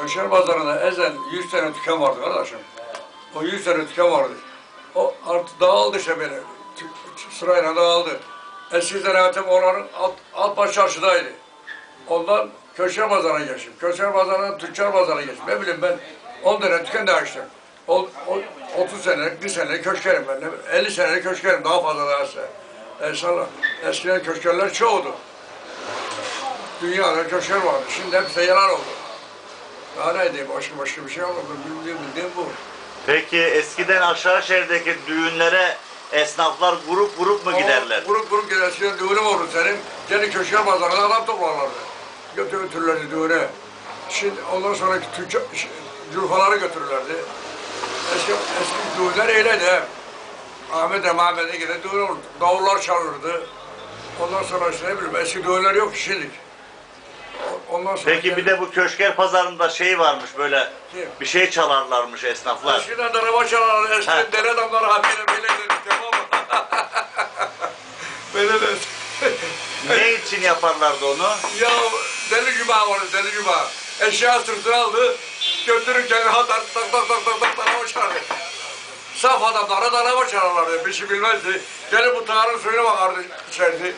Köşer pazarında ezen 100 tane dükkan vardı kardeşim. O 100 tane dükkan vardı. O artık dağıldı işte böyle. Sırayla dağıldı. Eski zanaatim onların alt, alt baş çarşıdaydı. Ondan Köşer pazarına geçtim. Köşer pazarından Tüccar pazarına geçtim. Ne bileyim ben 10 tane dükkan da açtım. O, o, 30 senelik, 1 senelik köşkerim ben. Ne- 50 senelik köşkerim daha fazla daha ise. İnşallah eskiden köşkerler çoğudu. Dünyada köşker vardı. Şimdi hepsi yalan oldu. Daha ne başka başka bir şey olmadı. Bildiğim, bildiğim bu. Peki eskiden aşağı şehirdeki düğünlere esnaflar grup grup mu giderler? O Grup grup gidersin, düğünüm olur senin. Seni köşker pazarına adam toplarlardı. Götür götürürlerdi düğüne. Şimdi ondan sonraki tüccar, ş- cürfaları götürürlerdi. Eski, eski düğünler öyleydi. he. Ahmet'e Mehmet'e gider düğün olurdu. Davullar çalırdı. Ondan sonra işte ne bileyim eski düğünler yok şimdi. Ondan sonra Peki bir de bu köşker pazarında şey varmış böyle Kim? bir şey çalarlarmış esnaflar. Eskiden de araba çalarlar, Ha. eskiden deli adamlar ha böyle böyle dedi tamam mı? böyle de. Ne için yaparlardı onu? ya deli cuma vardı deli cuma. Eşya sırtına aldı, götürürken ha tak tak tak tak tak tak araba çalardı. Saf adamlara da araba çalarlardı, bir şey bilmezdi. Gelip bu tağırın suyuna bakardı içeride.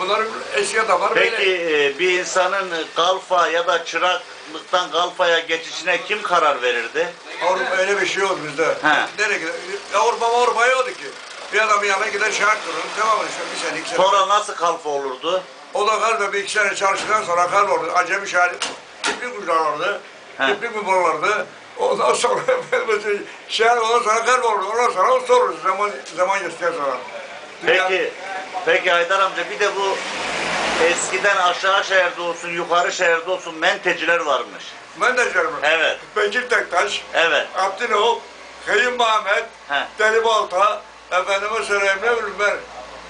Bunların eski adamlar Peki böyle. e, bir insanın kalfa ya da çıraklıktan kalfaya geçişine kim karar verirdi? Avrupa öyle bir şey oldu bizde. He. Nereye gider? Avrupa Avrupa yoktu ki. Bir adamın yanına gider şart durur. Tamam? İşte bir sene, iki sene. Sonra nasıl kalfa olurdu? O da galiba bir iki sene çalıştıktan sonra kayboldu. Acemi şahit. İplik uçlarlardı. He. İplik mi borulardı. Ondan sonra şehir ondan sonra kayboldu. Ondan sonra o sorur. Zaman, zaman geçtikten sonra. Peki, peki Haydar amca bir de bu eskiden aşağı şehirde olsun yukarı şehirde olsun menteciler varmış. Menajerim. Evet, Bekir Tektaş. evet. Abdinoğlu. Kayın Mehmet. He. Deli Balta. Efendime söyleyeyim ne bileyim ben.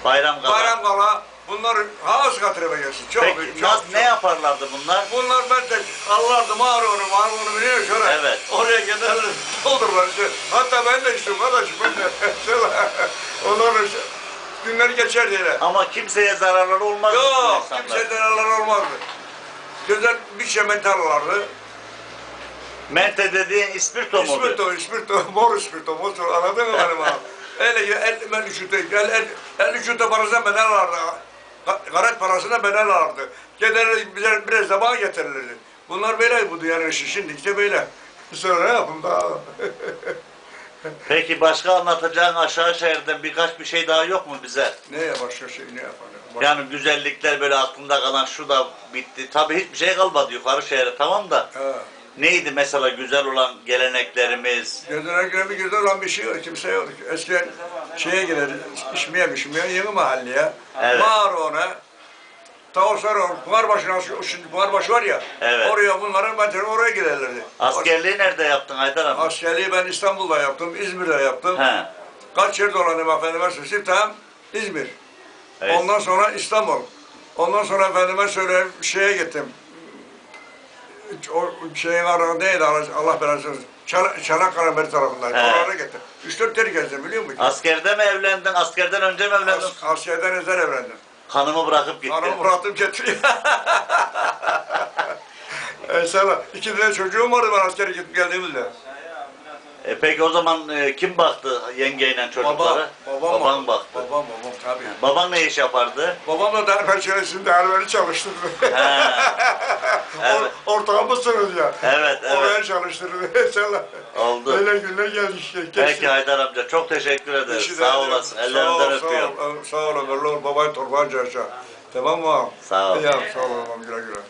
Bayram Kala. Bayram Kala. Bunlar havas katırıma gelsin. Çok Peki büyük. nas- Çok, ne yaparlardı bunlar? Bunlar ben de onu, mağara onu biliyor şöyle. Evet. Oraya giderler, doldururlar işte. Hatta ben de içtim kardeşim, ben de. Onların işte, günleri geçer diye. Ama kimseye zararları olmaz Yok, insanlar. kimseye zararlar olmazdı. Güzel bir şemen tarlalardı. Mente dediğin ispirto mu? İspirto, ispirto, mor ispirto, mor anladın mı benim abi? Öyle el, el, üçüte, el, el, el üçüte parasına bedel vardı. Karet parasına bedel vardı. Giderler bize biraz zaman getirirlerdi. Bunlar böyle bu dünyanın işi şimdi işte böyle. Sonra ne yapayım daha? Peki başka anlatacağın aşağı şehirden birkaç bir şey daha yok mu bize? Neye başka şey ne yapalım? Bak- Yani güzellikler böyle aklında kalan şu da bitti. Tabii hiçbir şey kalmadı yukarı şehre tamam da. Ha. Neydi mesela güzel olan geleneklerimiz? Göre bir güzel olan bir şey yok. Kimse yok. Eskiden şeye gider, içmeye mişmeye yeni mahalleye. Evet. Mağara ona. Tavuslar o, Pınarbaşı'na, şimdi Pınarbaşı var ya. Evet. Oraya bunların ben oraya giderlerdi. Askerliği nerede yaptın Haydar amca? Askerliği ben İstanbul'da yaptım, İzmir'de yaptım. He. Kaç yer dolandım efendime söyleyeyim. Tam İzmir. Evet. Ondan sonra İstanbul. Ondan sonra efendime söyleyeyim şeye gittim. O şeyin arağı neydi Allah belasını versin. Çan Çanakkale beri tarafındaydı. He. Oralara gittim. Üç dört yer gezdim biliyor musun? Askerde mi evlendin? Askerden önce mi evlendin? As Askerden özel evlendim. Kanımı bırakıp gittin. Hanımı bıraktım getiriyor. e sana iki tane çocuğum vardı ben askere gidip geldiğimizde. E peki o zaman e, kim baktı yengeyle çocuklara? babam, Baban baktı. Babam, babam tabii. Baban ne iş yapardı? Babam da derber çenesinde derberi çalıştırdı. He. Evet. Or ortağımızsınız ya. Evet, evet. Oraya çalıştırdı. Selam. Oldu. Böyle günler geldi işte. Peki Haydar amca çok teşekkür ederiz. Sağ olasın. Ellerinden öpüyorum. Sağ ol, sağ ol, ömürlü ol. Babayı torban aşağı. Tamam mı? Sağ ol. İyi, sağ ol, güle güle.